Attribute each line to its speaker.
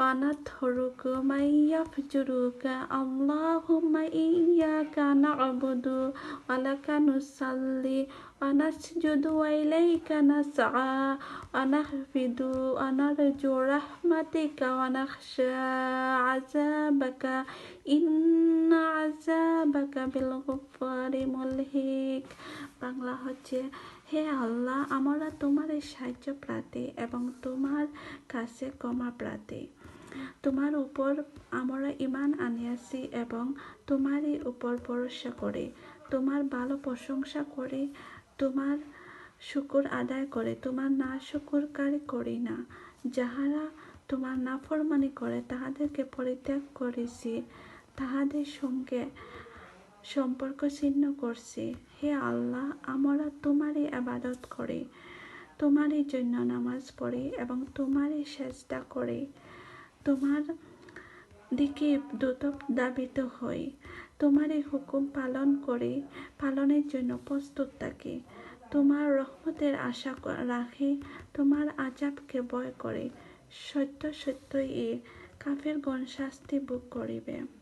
Speaker 1: ونترك من يفجرك. اللهم إياك نعبد ولك نصلي ونسجد وإليك نسعى ونخفض ونرجو رحمتك ونخشى عذابك. إن عذابك بالغفار ملهك বাংলা হচ্ছে, হে আল্লাহ, আমরা তোমার সাহায্য প্রার্থী এবং তোমার কাছে ক্ষমা প্রার্থী তোমার উপর আমরা ইমান আনিয়াছি এবং তোমারই উপর ভরসা করে। তোমার ভালো প্রশংসা করে, তোমার শুকুর আদায় করে, তোমার না শুকুরকারী করি না। যাহারা তোমার নাফরমানি করে, তাহাদেরকে পরিত্যাগ করেছি। তাহাদের সঙ্গে সম্পর্ক ছিন্ন করছি। হে আল্লাহ, আমরা তোমারই আবাদত করি, তোমারই জন্য নামাজ পড়ি এবং তোমারই চেষ্টা করি। তোমার দিকে দ্রুত দাবিত হই, তোমারই হুকুম পালন করি, পালনের জন্য প্রস্তুত থাকি। তোমার রহমতের আশা রাখি, তোমার আজাবকে ভয় করে। সত্য সত্যই এ কাফের গণ শাস্তি ভোগ করিবে।